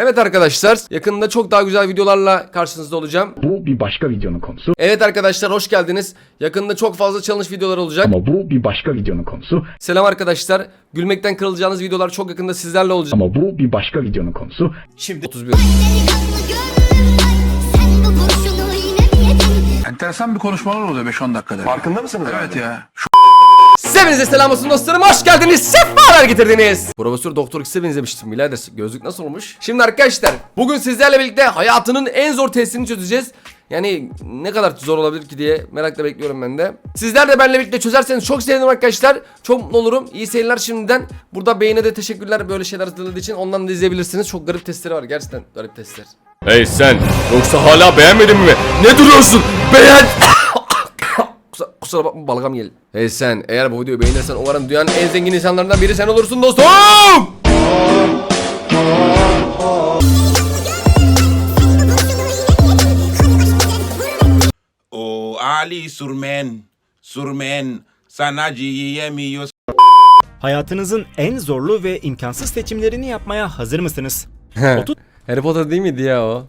Evet arkadaşlar yakında çok daha güzel videolarla karşınızda olacağım. Bu bir başka videonun konusu. Evet arkadaşlar hoş geldiniz. Yakında çok fazla challenge videoları olacak. Ama bu bir başka videonun konusu. Selam arkadaşlar. Gülmekten kırılacağınız videolar çok yakında sizlerle olacak. Ama bu bir başka videonun konusu. Şimdi 31. Delikanlı gönlüm Sen bu kurşunu yine mi yedin? Enteresan bir konuşmalar oluyor 5-10 dakikada. Farkında mısınız? Evet ya. Hepinize selam olsun dostlarım hoş geldiniz sefalar getirdiniz Profesör Doktor X'e benzemiştim birader gözlük nasıl olmuş Şimdi arkadaşlar bugün sizlerle birlikte hayatının en zor testini çözeceğiz yani ne kadar zor olabilir ki diye merakla bekliyorum ben de. Sizler de benimle birlikte çözerseniz çok sevinirim arkadaşlar. Çok mutlu olurum. İyi seyirler şimdiden. Burada beyine de teşekkürler böyle şeyler hatırladığı için. Ondan da izleyebilirsiniz. Çok garip testleri var. Gerçekten garip testler. Hey sen yoksa hala beğenmedin mi? Ne duruyorsun? Beğen... kusura, bakma balgam geldi. Hey sen eğer bu videoyu beğenirsen umarım dünyanın en zengin insanlarından biri sen olursun dostum. O Ali Surmen, Surmen, sana yiyemiyorsun. Hayatınızın en zorlu ve imkansız seçimlerini yapmaya hazır mısınız? Harry Potter değil miydi ya o?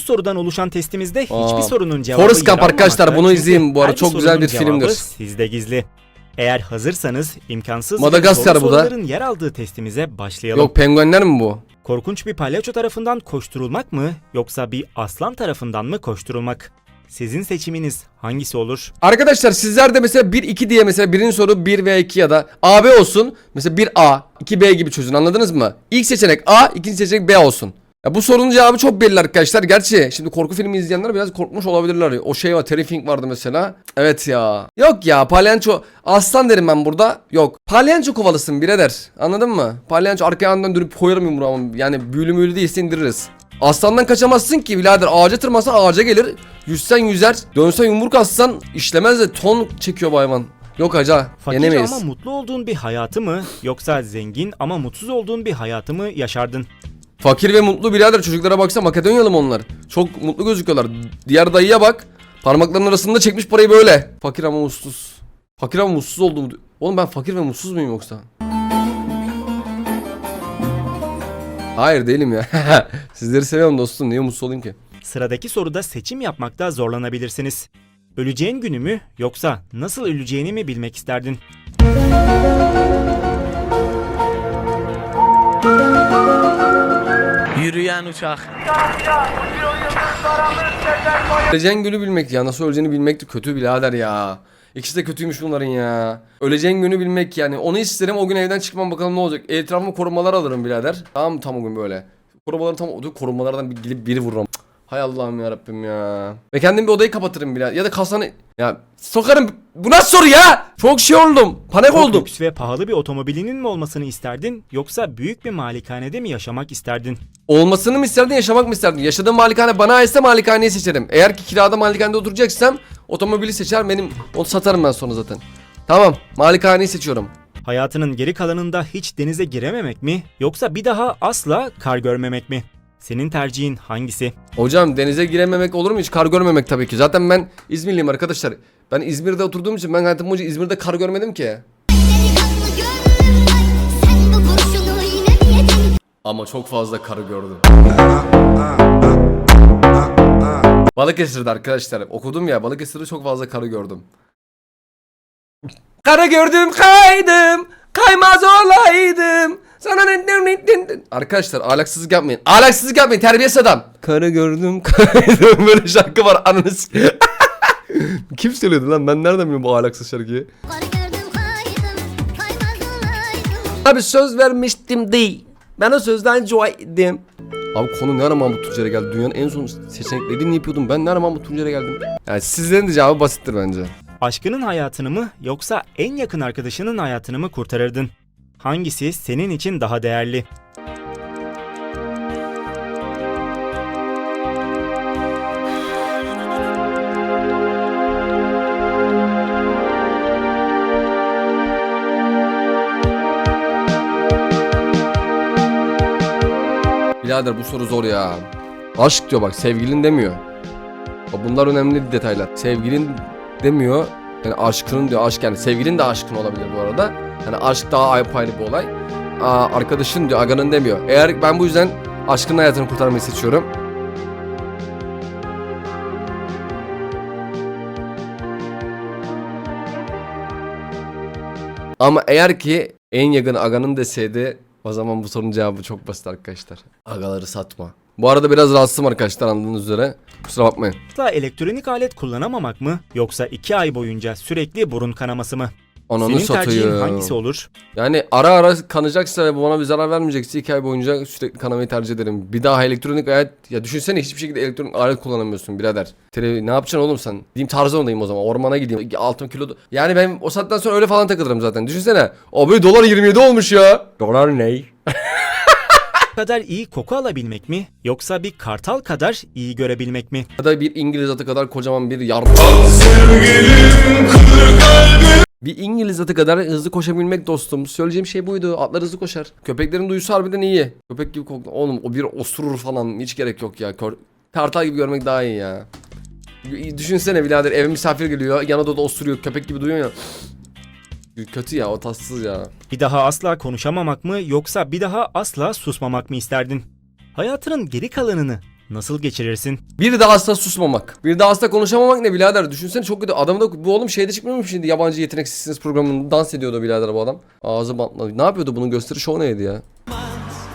Bu sorudan oluşan testimizde hiçbir Aa, sorunun cevabı Forrest yer Gump arkadaşlar, almamakta. bunu Çünkü izleyin. Bu arada her çok güzel sorunun bir cevabı filmdir. Sizde gizli. Eğer hazırsanız imkansız Madagaskar ve bu da. soruların yer aldığı testimize başlayalım. Yok penguenler mi bu? Korkunç bir palyaço tarafından koşturulmak mı yoksa bir aslan tarafından mı koşturulmak? Sizin seçiminiz hangisi olur? Arkadaşlar sizler de mesela 1-2 diye mesela birinci soru 1 veya 2 ya da AB olsun. Mesela 1A, 2B gibi çözün anladınız mı? İlk seçenek A, ikinci seçenek B olsun. Ya bu sorunun cevabı çok belli arkadaşlar. Gerçi şimdi korku filmi izleyenler biraz korkmuş olabilirler. O şey var Terrifying vardı mesela. Evet ya. Yok ya palyanço aslan derim ben burada. Yok. Palyanço kovalısın birader. Anladın mı? Palyanço arkaya dönüp koyarım yumruğumu. Yani büyülü müylü değilse indiririz. Aslandan kaçamazsın ki birader. Ağaca tırmansan ağaca gelir. Yüzsen yüzer. Dönsen yumruk atsan işlemez de ton çekiyor bu hayvan. Yok haca. Fakir Yenemeyiz. ama mutlu olduğun bir hayatı mı yoksa zengin ama mutsuz olduğun bir hayatı mı yaşardın? Fakir ve mutlu birader çocuklara baksana Makedonyalı mı onlar? Çok mutlu gözüküyorlar. Diğer dayıya bak. Parmaklarının arasında çekmiş parayı böyle. Fakir ama mutsuz. Fakir ama mutsuz oldum. Oğlum ben fakir ve mutsuz muyum yoksa? Hayır değilim ya. Sizleri seviyorum dostum. Niye mutsuz olayım ki? Sıradaki soruda seçim yapmakta zorlanabilirsiniz. Öleceğin günü mü yoksa nasıl öleceğini mi bilmek isterdin? Yürüyen uçak. Öleceğin günü bilmek ya. Nasıl öleceğini bilmek de kötü birader ya. İkisi de kötüymüş bunların ya. Öleceğin günü bilmek yani. Onu isterim o gün evden çıkmam bakalım ne olacak. Etrafıma korumalar alırım birader. Tamam tam o gün böyle. Korumaları tam o korumalardan bir gidip biri vururum. Hay Allah'ım ya Rabbim ya. Ve kendim bir odayı kapatırım birader. Ya da kasanı... Ya sokarım. Bu nasıl soru ya? Çok şey oldum. Panik Çok oldum. lüks ve pahalı bir otomobilinin mi olmasını isterdin yoksa büyük bir malikanede mi yaşamak isterdin? Olmasını mı isterdin yaşamak mı isterdin? Yaşadığım malikane bana aitse malikaneyi seçerim. Eğer ki kirada malikanede oturacaksam otomobili seçer benim onu satarım ben sonra zaten. Tamam malikaneyi seçiyorum. Hayatının geri kalanında hiç denize girememek mi yoksa bir daha asla kar görmemek mi? Senin tercihin hangisi? Hocam denize girememek olur mu hiç kar görmemek tabii ki. Zaten ben İzmirliyim arkadaşlar. Ben İzmir'de oturduğum için ben hayatım boyunca İzmir'de kar görmedim ki. Ama çok fazla karı gördüm. Balıkesir'de arkadaşlar okudum ya Balıkesir'de çok fazla karı gördüm. Karı gördüm kaydım kaymaz olaydım. Sana ne ne ne ne- Arkadaşlar ahlaksızlık yapmayın. Ahlaksızlık yapmayın terbiyesiz adam. Karı gördüm kaydım böyle şarkı var ananı s- Kim söylüyordu lan ben nereden biliyorum bu ahlaksız şarkıyı? Karı gördüm kaydım Kaymaz olaydım Abi söz vermiştim değil. Ben o sözden joy'dim. Abi konu ne ara Mahmut Tuncer'e geldi? Dünyanın en son seçeneklerini yapıyordum. Ben ne ara Mahmut Tuncer'e geldim? Yani sizlerin de cevabı basittir bence. Aşkının hayatını mı yoksa en yakın arkadaşının hayatını mı kurtarırdın? Hangisi senin için daha değerli? Birader bu soru zor ya. Aşk diyor bak sevgilin demiyor. Bunlar önemli detaylar. Sevgilin demiyor. Yani aşkının diyor aşk yani sevgilin de aşkın olabilir bu arada. Yani aşk daha apayrı bir olay. Aa, arkadaşın diyor, aganın demiyor. Eğer ben bu yüzden aşkın hayatını kurtarmayı seçiyorum. Ama eğer ki en yakın aganın deseydi o zaman bu sorunun cevabı çok basit arkadaşlar. Agaları satma. Bu arada biraz rahatsızım arkadaşlar anladığınız üzere. Kusura bakmayın. Asla elektronik alet kullanamamak mı yoksa 2 ay boyunca sürekli burun kanaması mı? Ananı Senin tercihin satayım. hangisi olur? Yani ara ara kanacaksa ve bana bir zarar vermeyecekse iki ay boyunca sürekli kanamayı tercih ederim. Bir daha elektronik alet ya düşünsene hiçbir şekilde elektronik alet kullanamıyorsun birader. Tele, ne yapacaksın oğlum sen? Diyeyim Tarzan'dayım o zaman ormana gideyim altın kilo. Yani ben o saatten sonra öyle falan takılırım zaten. Düşünsene. Abi dolar 27 olmuş ya. Dolar ne? kadar iyi koku alabilmek mi yoksa bir kartal kadar iyi görebilmek mi? Ya da bir İngiliz atı kadar kocaman bir yar. Bir İngiliz atı kadar hızlı koşabilmek dostum. Söyleyeceğim şey buydu. Atlar hızlı koşar. Köpeklerin duyusu harbiden iyi. Köpek gibi koktu. Oğlum o bir osurur falan. Hiç gerek yok ya. Kartal gibi görmek daha iyi ya. Düşünsene birader eve misafir geliyor. Yan odada osuruyor. Köpek gibi duyuyor ya. Kötü ya o tatsız ya. Bir daha asla konuşamamak mı yoksa bir daha asla susmamak mı isterdin? Hayatının geri kalanını nasıl geçirirsin? Bir daha asla susmamak. Bir daha asla konuşamamak ne birader? Düşünsene çok kötü. Adam da bu oğlum şeyde çıkmıyor mu şimdi? Yabancı yeteneksizsiniz programında dans ediyordu birader bu adam. Ağzı bantladı. Ne yapıyordu bunun gösteri şovu neydi ya?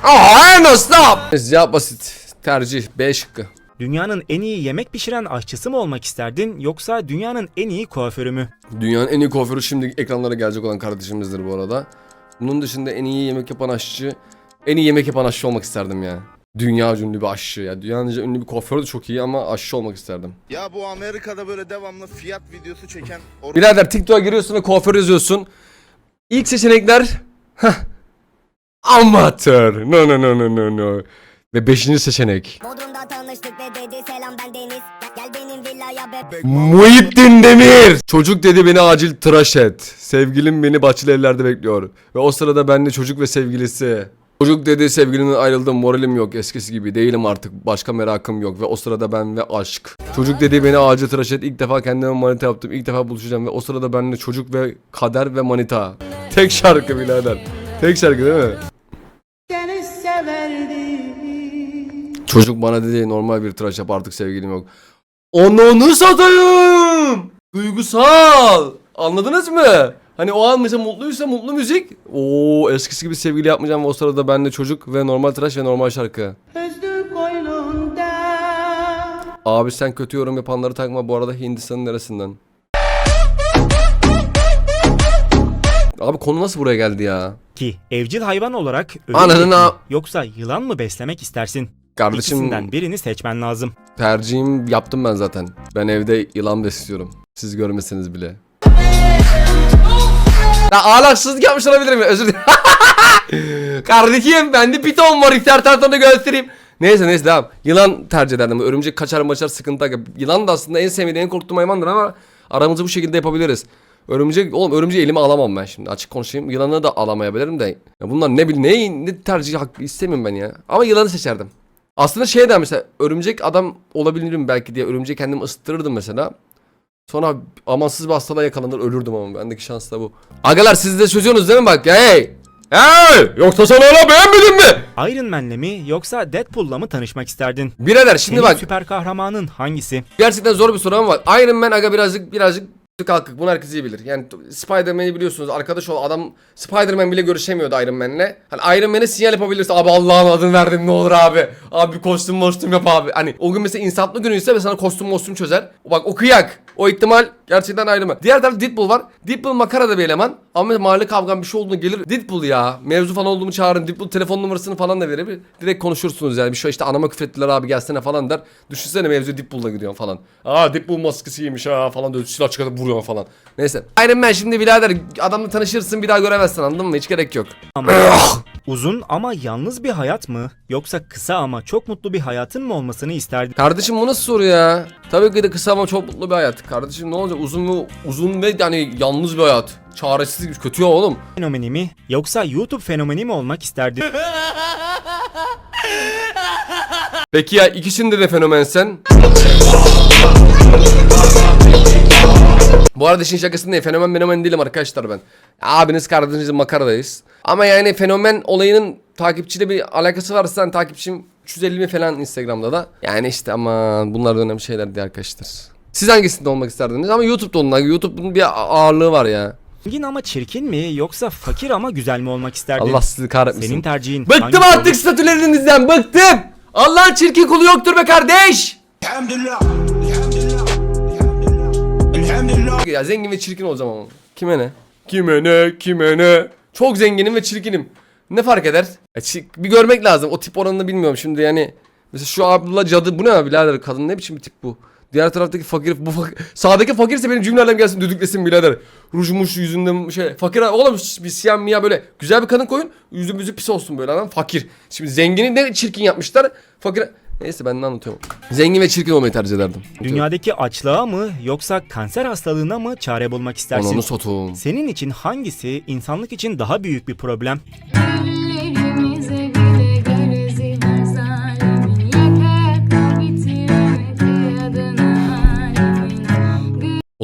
Aa, no stop. Cevap basit. Tercih B şıkkı. Dünyanın en iyi yemek pişiren aşçısı mı olmak isterdin yoksa dünyanın en iyi kuaförü mü? Dünyanın en iyi kuaförü şimdi ekranlara gelecek olan kardeşimizdir bu arada. Bunun dışında en iyi yemek yapan aşçı, en iyi yemek yapan aşçı olmak isterdim ya. Dünya ünlü bir aşçı ya. Dünyanın ünlü bir kuaför de çok iyi ama aşçı olmak isterdim. Ya bu Amerika'da böyle devamlı fiyat videosu çeken or- Birader TikTok'a giriyorsun ve kuaför yazıyorsun. İlk seçenekler heh, amatör. No no no no no no. Ve beşinci seçenek. Bodrum'da tanıştık ve dedi selam ben Deniz Gel benim villaya be Muhittin Demir. Çocuk dedi beni acil tıraş et. Sevgilim beni bahçeli evlerde bekliyor. Ve o sırada ben de çocuk ve sevgilisi. Çocuk dedi sevgilimden ayrıldım moralim yok eskisi gibi değilim artık başka merakım yok ve o sırada ben ve aşk. Çocuk dedi beni acil tıraş et ilk defa kendime manita yaptım ilk defa buluşacağım ve o sırada ben de çocuk ve kader ve manita. Tek şarkı birader. Tek şarkı değil mi? Çocuk bana dedi normal bir tıraş yap artık sevgilim yok. Onu satayım. Duygusal. Anladınız mı? Hani o an mesela mutluysa mutlu müzik. Oo eskisi gibi sevgili yapmayacağım ve o sırada ben de çocuk ve normal tıraş ve normal şarkı. Abi sen kötü yorum yapanları takma bu arada Hindistan'ın neresinden? Abi konu nasıl buraya geldi ya? Ki evcil hayvan olarak ölü Ananı yoksa yılan mı beslemek istersin? Kardeşim İkisinden birini seçmen lazım. tercihim yaptım ben zaten. Ben evde yılan besliyorum. Siz görmeseniz bile. Ya ağlaksızlık yapmış olabilirim özür dilerim. Kardeşim bende piton var iftar tartını göstereyim. Neyse neyse devam. Yılan tercih ederdim. Örümcek kaçar maçar sıkıntı. Yılan da aslında en sevmediğim en korktuğum hayvandır ama aramızı bu şekilde yapabiliriz. Örümcek oğlum örümceği elime alamam ben şimdi açık konuşayım. Yılanı da alamayabilirim de. Ya bunlar ne bil ne, ne tercih hakkı istemiyorum ben ya. Ama yılanı seçerdim. Aslında şey der mesela örümcek adam olabilirim belki diye örümceği kendimi ısıtırırdım mesela. Sonra amansız bir hastalığa yakalanır ölürdüm ama bendeki şans da bu. Agalar siz de çözüyorsunuz değil mi bak hey? Hey! Yoksa sen hala beğenmedin mi? Iron Man'le mi yoksa Deadpool'la mı tanışmak isterdin? Birader şimdi Senin bak süper kahramanın hangisi? gerçekten zor bir soru ama bak Iron Man aga birazcık birazcık kalkık bunu herkes iyi bilir. Yani Spider-Man'i biliyorsunuz arkadaş ol adam Spider-Man bile görüşemiyordu Iron Man'le. Hani Iron Man'e sinyal yapabilirsin abi Allah'ın adını verdim ne olur abi. Abi kostüm kostüm yap abi. Hani o gün mesela insaflı günüyse ve sana kostüm kostüm çözer. Bak o kıyak. O ihtimal gerçekten Iron Man. Diğer tarafta Deadpool var. Deadpool makara da bir eleman. Ama mahalle kavgan bir şey olduğunda gelir. Deadpool ya. Mevzu falan olduğumu çağırın. Deadpool telefon numarasını falan da verebilir. Direkt konuşursunuz yani. Bir şey işte anama küfrettiler abi gelsene falan der. Düşünsene mevzu Deadpool'la gidiyor falan. Aa Deadpool maskesiymiş ha falan diyor. Silah çıkartıp vuruyor falan. Neyse. Iron Man şimdi birader adamla tanışırsın bir daha göremezsin anladın mı? Hiç gerek yok. Uzun ama yalnız bir hayat mı yoksa kısa ama çok mutlu bir hayatın mı olmasını isterdin? Kardeşim bu nasıl soru ya? Tabii ki de kısa ama çok mutlu bir hayat. Kardeşim ne olacak? Uzun mu? Uzun ve yani yalnız bir hayat. Çaresiz kötü ya oğlum. Fenomeni mi yoksa YouTube fenomeni mi olmak isterdin? Peki ya ikisinde de fenomensen? Bu arada işin şakası ne? Fenomen fenomen değilim arkadaşlar ben. Abiniz kardeşiniz makaradayız. Ama yani fenomen olayının takipçiyle bir alakası varsa hani takipçim 350 bin falan Instagram'da da. Yani işte ama bunlar da önemli şeyler diye arkadaşlar. Siz hangisinde olmak isterdiniz? Ama YouTube'da onlar. YouTube'un bir ağırlığı var ya. Zengin ama çirkin mi yoksa fakir ama güzel mi olmak isterdin? Allah sizi kahretmesin. Senin tercihin Bıktım hangisi artık olur? statülerinizden bıktım. Allah'ın çirkin kulu yoktur be kardeş. Ya zengin ve çirkin olacağım ama. Kime ne? Kime ne? Kime ne? Çok zenginim ve çirkinim. Ne fark eder? Ya çi- bir görmek lazım. O tip oranını bilmiyorum şimdi yani. Mesela şu abla cadı bu ne abi birader kadın ne biçim bir tip bu? Diğer taraftaki fakir bu fakir, sağdaki fakirse benim cümlelerle gelsin düdüklesin birader. Rujmuş yüzünde şey fakir oğlum bir siyah miya böyle güzel bir kadın koyun yüzü müzü pis olsun böyle adam fakir. Şimdi zengini ne çirkin yapmışlar fakir Neyse ben ne anlatıyorum. Zengin ve çirkin olmayı tercih ederdim. Dünyadaki açlığa mı yoksa kanser hastalığına mı çare bulmak istersin? Ananı sotum. Senin için hangisi insanlık için daha büyük bir problem?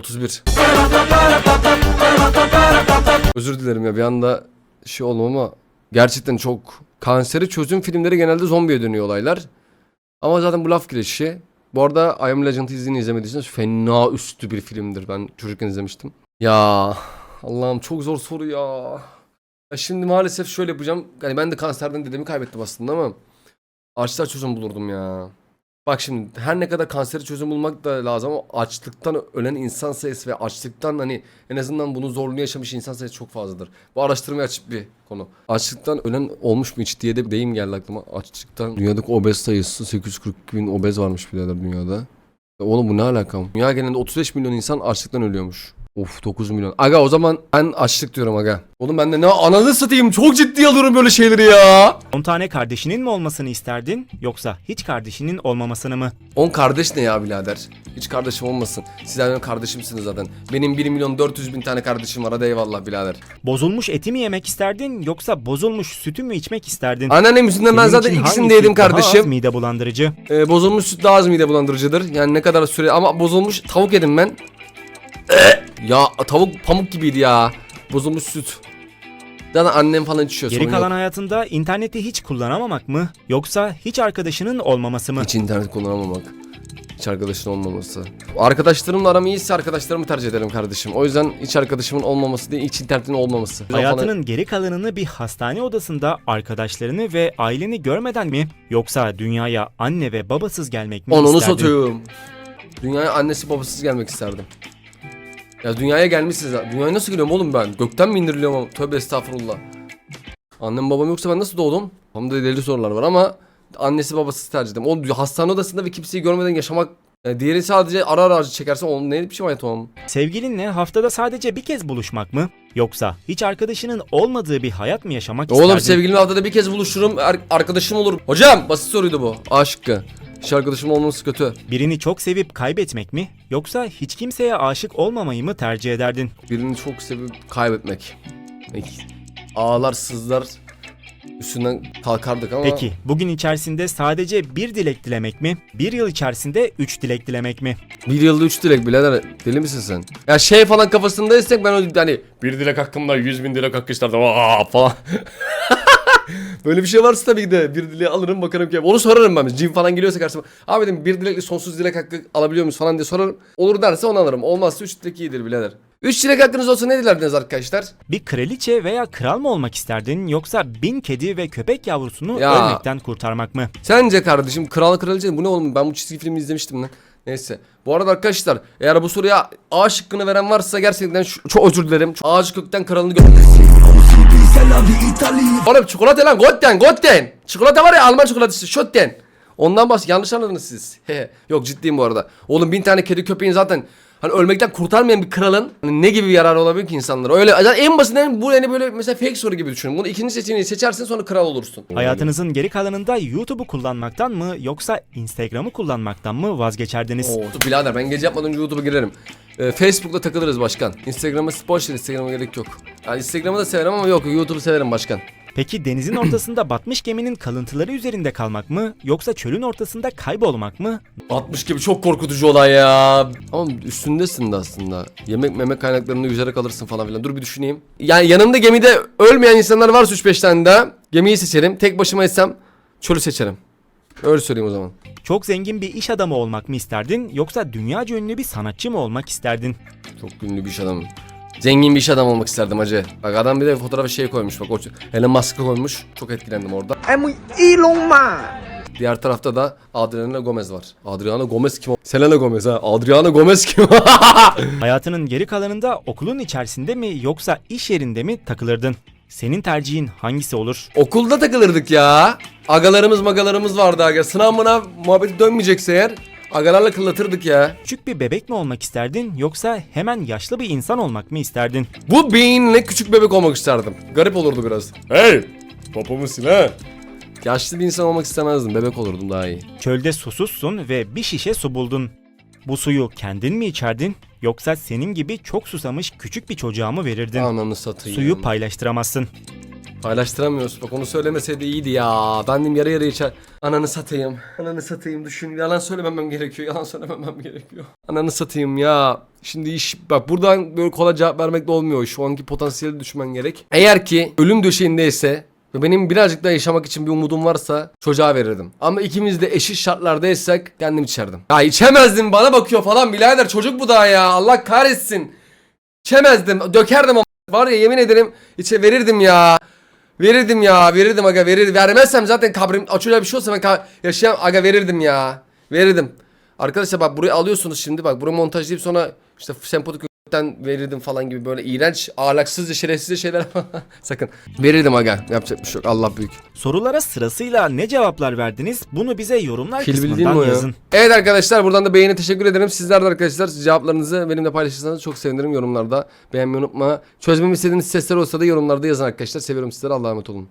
31. Özür dilerim ya bir anda şey oldum ama gerçekten çok kanseri çözüm filmleri genelde zombiye dönüyor olaylar. Ama zaten bu laf girişi. Bu arada I Am Legend izini izlemediyseniz fena üstü bir filmdir. Ben çocukken izlemiştim. Ya Allah'ım çok zor soru ya. ya şimdi maalesef şöyle yapacağım. Yani ben de kanserden dedemi kaybettim aslında ama açlığa çözüm bulurdum ya. Bak şimdi her ne kadar kanseri çözüm bulmak da lazım ama açlıktan ölen insan sayısı ve açlıktan hani en azından bunu zorluğunu yaşamış insan sayısı çok fazladır. Bu araştırmaya açık bir konu. Açlıktan ölen olmuş mu hiç diye de deyim geldi aklıma. Açlıktan dünyadaki obez sayısı 842 bin obez varmış birader dünyada. Ya oğlum bu ne alaka? Dünya genelinde 35 milyon insan açlıktan ölüyormuş. Of 9 milyon. Aga o zaman ben açlık diyorum aga. Oğlum ben de ne ananı satayım çok ciddi alıyorum böyle şeyleri ya. 10 tane kardeşinin mi olmasını isterdin yoksa hiç kardeşinin olmamasını mı? 10 kardeş ne ya birader? Hiç kardeşim olmasın. Sizler benim kardeşimsiniz zaten. Benim 1 milyon 400 bin tane kardeşim var hadi eyvallah birader. Bozulmuş eti mi yemek isterdin yoksa bozulmuş sütü mü içmek isterdin? Anneannem yüzünden ben Senin zaten için ikisini de hangisi yedim daha az kardeşim. mide bulandırıcı. Ee, bozulmuş süt daha az mide bulandırıcıdır. Yani ne kadar süre ama bozulmuş tavuk yedim ben. Ya tavuk pamuk gibiydi ya. Bozulmuş süt. Zaten annem falan içiyor Geri sorun kalan yok. hayatında interneti hiç kullanamamak mı yoksa hiç arkadaşının olmaması mı? Hiç internet kullanamamak. Hiç arkadaşın olmaması. Arkadaşlarımla aram iyiyse arkadaşlarımı tercih ederim kardeşim. O yüzden hiç arkadaşımın olmaması değil, hiç internetin olmaması. Hayatının geri kalanını bir hastane odasında arkadaşlarını ve aileni görmeden mi yoksa dünyaya anne ve babasız gelmek mi Onu isterdin? satıyorum. Dünyaya annesi babasız gelmek isterdim. Ya dünyaya gelmişsiniz. Dünyaya nasıl geliyorum oğlum ben? Gökten mi indiriliyorum? Tövbe estağfurullah. Annem babam yoksa ben nasıl doğdum? Hamda deli sorular var ama annesi babasız tercih ederim. O hastane odasında ve kimseyi görmeden yaşamak e, diğeri sadece ara ara acı çekersen onun ne biçim hayat o? Sevgilinle haftada sadece bir kez buluşmak mı yoksa hiç arkadaşının olmadığı bir hayat mı yaşamak Oğlum isterdin? sevgilimle haftada bir kez buluşurum ar- arkadaşım olur. Hocam basit soruydu bu. A şıkkı. Hiç arkadaşım olması kötü. Birini çok sevip kaybetmek mi yoksa hiç kimseye aşık olmamayı mı tercih ederdin? Birini çok sevip kaybetmek. Peki. Ağlar sızlar üstünden kalkardık ama Peki bugün içerisinde sadece bir dilek dilemek mi? Bir yıl içerisinde üç dilek dilemek mi? bir yılda üç dilek birader deli misin sen? Ya şey falan kafasındaysek ben o hani bir dilek hakkımda yüz bin dilek hakkı isterdim Aa, falan. Böyle bir şey varsa tabii ki de bir dileği alırım bakarım ki onu sorarım ben cin falan geliyorsa karşıma abi dedim bir dilekli sonsuz dilek hakkı alabiliyor muyuz falan diye sorarım olur derse onu alırım olmazsa üç dilek iyidir birader. Üç dilek hakkınız olsa ne dilerdiniz arkadaşlar? Bir kraliçe veya kral mı olmak isterdin yoksa bin kedi ve köpek yavrusunu Ya. ölmekten kurtarmak mı? Sence kardeşim kral kraliçe bu ne oğlum ben bu çizgi filmi izlemiştim lan. Neyse. Bu arada arkadaşlar eğer bu soruya A şıkkını veren varsa gerçekten şu- çok özür dilerim. Ağacı kökten kralını gö... Oğlum çikolata lan Gotten Gotten. Çikolata var ya Alman çikolatası Schotten. Ondan bahs yanlış anladınız siz. Yok ciddiyim bu arada. Oğlum bin tane kedi köpeğin zaten hani ölmekten kurtarmayan bir kralın hani ne gibi bir yararı olabilir ki insanlara? Öyle en basitinden bu yani böyle mesela fake soru gibi düşünün. Bunu ikinci seçeneği seçersin sonra kral olursun. Hayatınızın geri kalanında YouTube'u kullanmaktan mı yoksa Instagram'ı kullanmaktan mı vazgeçerdiniz? Oo, birader ben gece yapmadan önce YouTube'a girerim. Ee, Facebook'ta takılırız başkan. Instagram'a boş ver Instagram'a gerek yok. Yani Instagram'ı da severim ama yok YouTube'u severim başkan. Peki denizin ortasında batmış geminin kalıntıları üzerinde kalmak mı yoksa çölün ortasında kaybolmak mı? 60 gibi çok korkutucu olay ya. Ama üstündesin de aslında. Yemek memek kaynaklarını yüzerek alırsın falan filan. Dur bir düşüneyim. Yani yanımda gemide ölmeyen insanlar varsa 3-5 tane daha gemiyi seçerim. Tek başıma etsem çölü seçerim. Öyle söyleyeyim o zaman. Çok zengin bir iş adamı olmak mı isterdin yoksa dünyaca ünlü bir sanatçı mı olmak isterdin? Çok ünlü bir iş adamım. Zengin bir iş adamı olmak isterdim hacı. Bak adam bir de fotoğrafa şey koymuş bak. O Elon Musk'ı koymuş. Çok etkilendim orada. Diğer tarafta da Adriana Gomez var. Adriana Gomez kim? o? Selena Gomez ha. Adriana Gomez kim? Hayatının geri kalanında okulun içerisinde mi yoksa iş yerinde mi takılırdın? Senin tercihin hangisi olur? Okulda takılırdık ya. Agalarımız magalarımız vardı aga. Sınav mınav muhabbeti dönmeyecekse eğer agalarla kıllatırdık ya. Küçük bir bebek mi olmak isterdin yoksa hemen yaşlı bir insan olmak mı isterdin? Bu beyinle küçük bebek olmak isterdim. Garip olurdu biraz. Hey! Topumu sil ha. Yaşlı bir insan olmak istemezdim. Bebek olurdum daha iyi. Çölde susuzsun ve bir şişe su buldun. Bu suyu kendin mi içerdin yoksa senin gibi çok susamış küçük bir çocuğa mı verirdin? Ananı satayım. Suyu paylaştıramazsın. Paylaştıramıyoruz. Bak onu söylemeseydi iyiydi ya. Ben de yarı yarı içer. Ananı satayım. Ananı satayım. Düşün. Yalan söylememem gerekiyor. Yalan söylememem gerekiyor. Ananı satayım ya. Şimdi iş bak buradan böyle kolay cevap vermek de olmuyor. Şu anki potansiyeli düşmen gerek. Eğer ki ölüm döşeğindeyse ve benim birazcık daha yaşamak için bir umudum varsa çocuğa verirdim. Ama ikimiz de eşit şartlardaysak kendim içerdim. Ya içemezdim bana bakıyor falan birader çocuk bu daha ya Allah kahretsin. İçemezdim dökerdim ama var ya yemin ederim içe verirdim ya. Verirdim ya verirdim aga verirdim. Vermezsem zaten kabrim açılacağı bir şey olsa ben ka- yaşayan aga verirdim ya. Verirdim. Arkadaşlar bak burayı alıyorsunuz şimdi bak burayı montajlayıp sonra işte sempatik den verirdim falan gibi böyle iğrenç ahlaksızca şerefsizce şeyler sakın. Verirdim aga yapacak bir şey yok Allah büyük. Sorulara sırasıyla ne cevaplar verdiniz? Bunu bize yorumlar bildiğin kısmından mi o ya? yazın. Evet arkadaşlar buradan da beğeni teşekkür ederim. Sizler de arkadaşlar cevaplarınızı benimle paylaşırsanız çok sevinirim yorumlarda. Beğenmeyi unutma. Çözmemi istediğiniz sesler olsa da yorumlarda yazın arkadaşlar. Seviyorum sizleri Allah'a emanet olun.